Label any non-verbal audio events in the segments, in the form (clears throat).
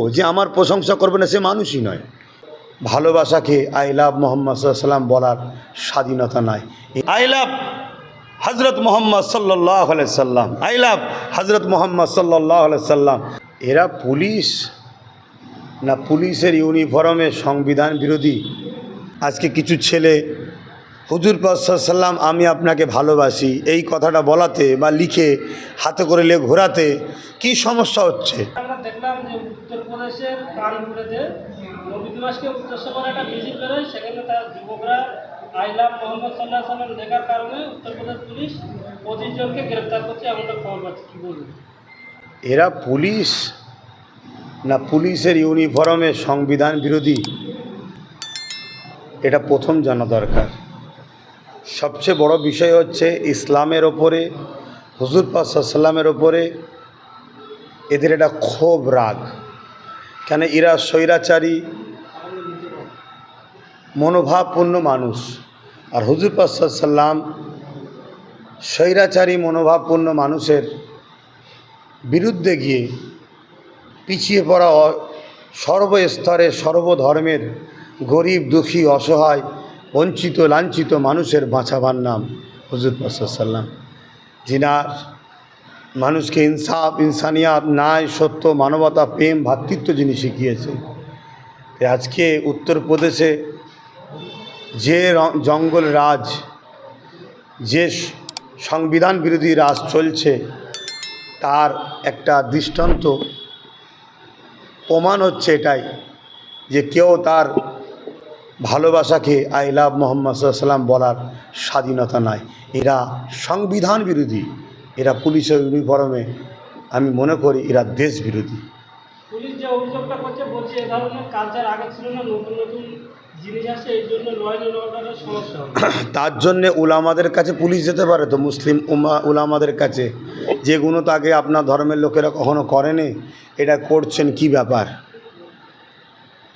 ও যে আমার প্রশংসা করবে না, সে মানুষই নয়। ভালোবাসাকে আই লাভ মোহাম্মদ সাল্লাম বলার স্বাধীনতা নাই। আই লাভ হজরত মোহাম্মদ সাল্লাহ সাল্লাম আই লাভ হজরত মোহাম্মদ সাল্লাহ সাল্লাম এরা পুলিশ না পুলিশের ইউনিফর্মে সংবিধান বিরোধী? আজকে কিছু ছেলে, হুজুর সাল্লাম আমি আপনাকে ভালোবাসি, এই কথাটা বলাতে বা লিখে, হাতে করে লে ঘোরাতে কি সমস্যা হচ্ছে? উত্তরপ্রদেশের কানপুরেতে নবী দিবসকে উদ্দেশ্য করে একটা মিছিল বেরোয় সেখানে তার যুবকরা আই লাভ মোহাম্মদ সাল্লাহ সাল্লাম দেখার কারণে উত্তরপ্রদেশ পুলিশ পঁচিশ জনকে গ্রেপ্তার করছে, এমনটা খবর পাচ্ছি। কী বলবেন এরা পুলিশ না পুলিশের ইউনিফর্মে সংবিধান বিরোধী? এটা প্রথম জানা দরকার। সবচেয়ে বড় বিষয় হচ্ছে ইসলামের ওপরে, হুজুর পাসাল্লামের ওপরে এদের এটা ক্ষোভ, রাগ। কেন এরা স্বৈরাচারী? মনোভাবপূর্ণ মানুষ। আর হুজুর পাসাল্লাম স্বৈরাচারী, মনোভাবপূর্ণ মানুষের বিরুদ্ধে গিয়ে পিছিয়ে পড়া সর্বস্তরে, সর্বধর্মের গরিব, দুঃখী, অসহায়, বঞ্চিত, লাঞ্ছিত মানুষের বাঁচাবার নাম হজরত সাল্লাম যিনার মানুষকে ইনসাফ, ইনসানিয়াত, ন্যায়, সত্য, মানবতা, প্রেম ভ্রাতৃত্ব যিনি শিখিয়েছে আজকে উত্তরপ্রদেশে যে জঙ্গল রাজ, যে সংবিধান বিরোধী রাজ চলছে, তার একটা দৃষ্টান্ত। প্রমাণ হচ্ছে এটাই, যে কেউ তার ভালোবাসাকে আই লাভ মোহাম্মদ সাল্লাম বলার স্বাধীনতা নাই। এরা সংবিধান বিরোধী। এরা পুলিশের ইউনিফর্মে আমি মনে করি এরা দেশ বিরোধী পুলিশ যে অভিযোগটা করছে বলছে এ ধরনের কালচার আগে ছিল না নতুন নতুন জিনিস আসছে এই জন্য লয়েন অর্ডারের সমস্যা হবে। (clears throat) তার জন্যে উলামাদের কাছে পুলিশ যেতে পারে তো মুসলিম উমা উলামাদের কাছে। যেগুলো তো আগে আপনার ধর্মের লোকেরা কখনো করেনি এটা করছেন কি ব্যাপার?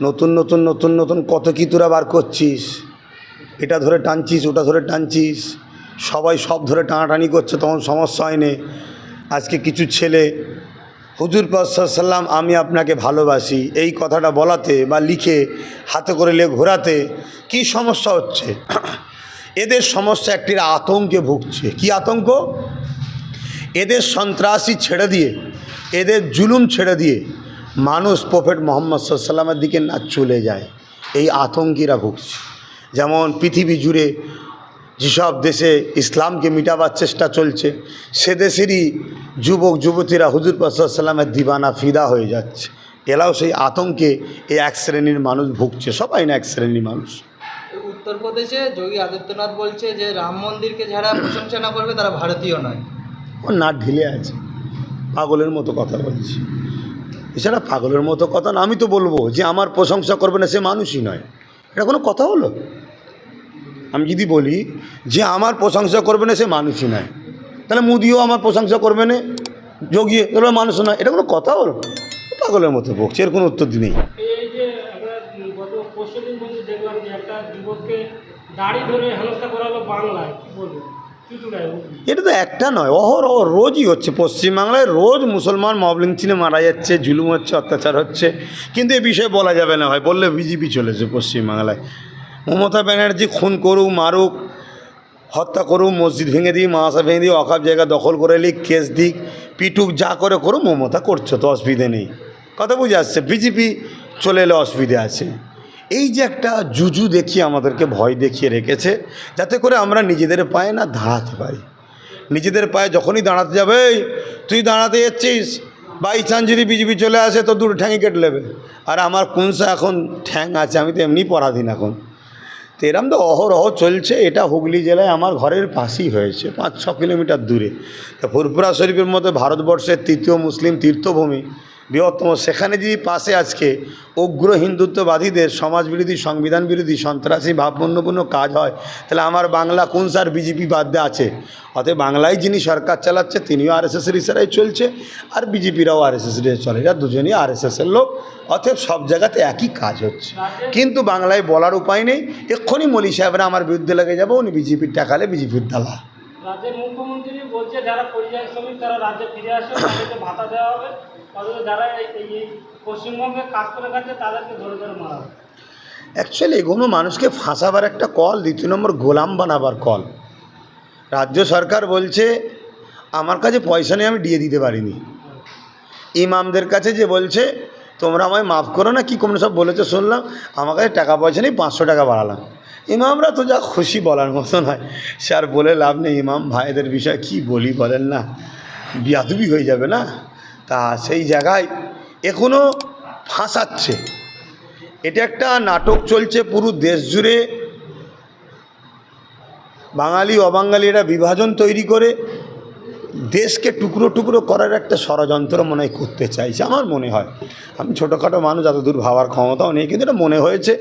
নতুন নতুন নতুন নতুন কত কি তোরা বার করছিস? এটা ধরে টানছিস ওটা ধরে টানছিস। সবাই সব ধরে টানাটানি করছে, তখন সমস্যা হয়নি। আজকে কিছু ছেলে, হুজুর সাল্লাম আমি আপনাকে ভালোবাসি, এই কথাটা বলাতে বা লিখে, হাতে করে লে ঘোরাতে কি সমস্যা হচ্ছে? এদের সমস্যা একটি আতঙ্কে ভুগছে। কি আতঙ্ক? এদের সন্ত্রাসী ছেড়ে দিয়ে, এদের জুলুম ছেড়ে দিয়ে মানুষ প্রফেট মোহাম্মদ সাল্লামের দিকে না চলে যায়। এই আতঙ্কিরা ভুগছে। যেমন পৃথিবী জুড়ে যেসব দেশে ইসলামকে মিটাবার চেষ্টা চলছে সে দেশেরই যুবক যুবতীরা হুজুর সাল্লামের দিবানা ফিদা হয়ে যাচ্ছে। এরাও সেই আতঙ্কে এই এক শ্রেণির মানুষ ভুগছে সবাই না এক শ্রেণির মানুষ। উত্তরপ্রদেশে যোগী আদিত্যনাথ বলছে যে রাম মন্দিরকে যারা প্রশংসা না করবে তারা ভারতীয় নয়। ও না ঢিলে আছে পাগলের মতো কথা বলছি। এছাড়া পাগলের মতো কথা না আমি তো বলব যে আমার প্রশংসা করবে না সে মানুষই নয়। এটা কোনো কথা হলো? আমি যদি বলি যে আমার প্রশংসা করবে না সে মানুষই নয় তাহলে মুদিও আমার প্রশংসা করবে না যোগিয়ে এগুলো মানুষ নয় এটা কোনো কথা হলো পাগলের মতো বকছে এর কোনো উত্তর নেই। এটা তো একটা নয় অহরহ রোজই হচ্ছে। পশ্চিমবাংলায় রোজ মুসলমান মবলিং চিনে মারা যাচ্ছে জুলুম হচ্ছে অত্যাচার হচ্ছে। কিন্তু এ বিষয়ে বলা যাবে না হয় বললে বিজেপি চলেছে পশ্চিমবাংলায়। মমতা ব্যানার্জি খুন করুক, মারুক, হত্যা করুক, মসজিদ ভেঙে দিই মাসা ভেঙে দিই অকাপ জায়গা দখল করে লিক কেস দিক, পিটুক, যা করে করুক, মমতা করছে, তো অসুবিধে নেই। কথা বুঝে আসছে বিজেপি চলে এলে অসুবিধে আছে। এই যে একটা জুজু দেখিয়ে আমাদেরকে ভয় দেখিয়ে রেখেছে, যাতে করে আমরা নিজেদের পায়ে না দাঁড়াতে পারি। নিজেদের পায়ে যখনই দাঁড়াতে যাবে তুই দাঁড়াতে যাচ্ছিস? বাই চান্স যদি বিজেপি চলে আসে, তো দুটো ঠ্যাঙে কেটে নেবে। আর আমার কোনসা এখন ঠ্যাং আছে, আমি তো এমনি পরাধীন এখন। তো এরম তো অহরহ চলছে, এটা হুগলি জেলায় আমার ঘরের পাশেই হয়েছে, পাঁচ ছ কিলোমিটার দূরে। ফুরফুরা শরীফের মতো ভারতবর্ষের তৃতীয় মুসলিম তীর্থভূমি বৃহত্তম। সেখানে যদি পাশে আজকে উগ্র হিন্দুত্ববাদীদের, সমাজবিরোধী সংবিধান বিরোধী সন্ত্রাসী ভাবপূর্ণপূর্ণ কাজ হয়, তাহলে আমার বাংলা কোন সার বিজেপি বাদ আছে? অতএব বাংলায় যিনি সরকার চালাচ্ছে, তিনিও আর এস এসের ইশারায় চলছে, আর বিজেপিরাও আর এস এসের চলে। এরা দুজনই আর এস এসের লোক, অতএব সব জায়গাতে একই কাজ হচ্ছে। কিন্তু বাংলায় বলার উপায় নেই। এক্ষুনি মলি সাহেবরা আমার বিরুদ্ধে লেগে যাব, উনি বিজেপির টাকালে বিজেপির দালা রাজ্যের মুখ্যমন্ত্রী বলছে যারা পরিযায়ী শ্রমিক, তারা রাজ্যে ফিরে তাদেরকে ভাতা দেওয়া হবে। অথচ যারা এই পশ্চিমবঙ্গে কাজ করে তাদেরকে ধরে ধরে মারা হবে। অ্যাকচুয়ালি এগুলো মানুষকে ফাঁসাবার একটা কল দ্বিতীয় নম্বর গোলাম বানাবার কল রাজ্য সরকার বলছে, আমার কাছে পয়সা নেই, আমি দিয়ে দিতে পারিনি। ইমামদের কাছে যে বলছে তোমরা আমায় মাফ করো না, কী কোনো সব বলেছে শুনলাম। আমার কাছে টাকা পয়সা নেই, পাঁচশো টাকা বাড়ালাম। ইমামরা তো যা খুশি বলার মতো নয়। স্যার বলে লাভ নেই, ইমাম ভাইদের বিষয়ে কি বলি বলেন না। বিয়াদুবি হয়ে যাবে না? তা সেই জায়গায় এখনও ফাঁসাচ্ছে। এটা একটা নাটক চলছে পুরো দেশ জুড়ে। বাঙালি, অবাঙালি এটা বিভাজন তৈরি করে। দেশকে টুকরো টুকরো করার একটা ষড়যন্ত্র মনে হয় করতে চাইছে, আমার মনে হয়। আমি ছোটোখাটো মানুষ যত দূর ভাবার ক্ষমতাও নেই, কিন্তু এটা মনে হয়েছে।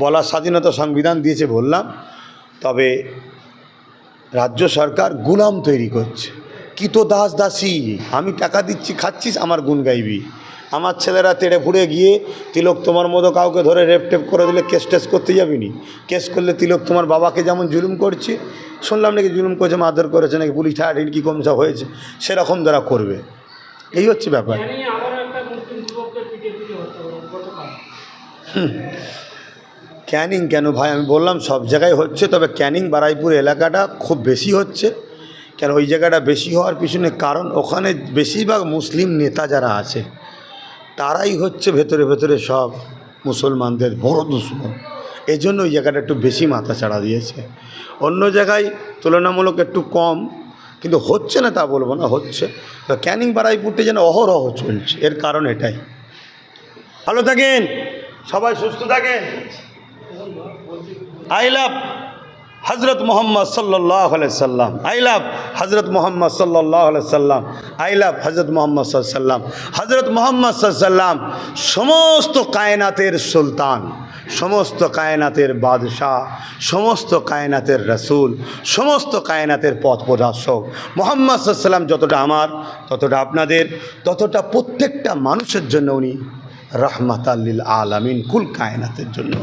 বলার স্বাধীনতা সংবিধান দিয়েছে বললাম, তবে রাজ্য সরকার গুলাম তৈরি করছে। কি তো দাস দাসী? আমি টাকা দিচ্ছি খাচ্ছিস আমার গুণ গাইবি। আমার ছেলেরা তেড়ে ফুড়ে গিয়ে তিলক তোমার মতো কাউকে ধরে রেপ টেপ করে দিলে কেস টেস করতে যাবি নি? কেস করলে তিলক তোমার বাবাকে যেমন জুলুম করছে শুনলাম নাকি জুলুম করেছে মারধর করেছে নাকি পুলিশ কী কম সব হয়েছে সেরকম তারা করবে। এই হচ্ছে ব্যাপার। ক্যানিং কেন ভাই? আমি বললাম সব জায়গায় হচ্ছে তবে ক্যানিং বারাইপুর এলাকাটা খুব বেশি হচ্ছে। কেন ওই জায়গাটা বেশি হওয়ার পিছনে কারণ? ওখানে বেশিরভাগ মুসলিম নেতা যারা আছে, তারাই হচ্ছে ভেতরে ভেতরে সব মুসলমানদের বড় দুশ্মন। এই জন্য ওই জায়গাটা একটু বেশি মাথা ছাড়া দিয়েছে। অন্য জায়গায় তুলনামূলক একটু কম, কিন্তু হচ্ছে না তা বলব না, হচ্ছে। ক্যানিং বারাইপুরটা যেন অহরহ চলছে, এর কারণ এটাই। ভালো থাকেন, সবাই সুস্থ থাকেন। I love. হজরত মোহাম্মদ সাল্লাহ সাল্লাম। আই লাভ হজরত মোহাম্মদ সাল্লাহ সাল্লাম। আই লাভ হজরত মোহাম্মদ সাল্লাম। হজরত মোহাম্মদ সাল্লাম সমস্ত কায়নাতের সুলতান, সমস্ত কায়নাতের বাদশাহ, সমস্ত কায়নাতের রসুল, সমস্ত কায়নাতের পথ প্রদর্শক। মোহাম্মদ সাল্লাম যতটা আমার, ততটা আপনাদের, ততটা প্রত্যেকটা মানুষের জন্য উনি রহমাত আল্লিল আলামিন কুল কায়নাতের জন্য।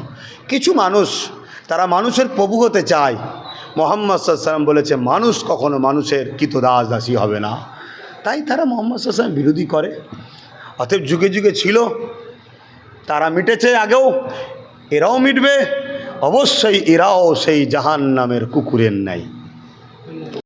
কিছু মানুষ, তারা মানুষের প্রভু হতে চায়। মোহাম্মদ সাল্লাম বলেছে, মানুষ কখনো মানুষের কিতদাস দাসী হবে না। তাই তারা মোহাম্মদ সাল্লাম বিরোধী করে। অতএব যুগে যুগে ছিল, তারা মিটেছে আগেও, এরাও মিটবে। অবশ্যই এরাও সেই জাহান নামের কুকুরের নাই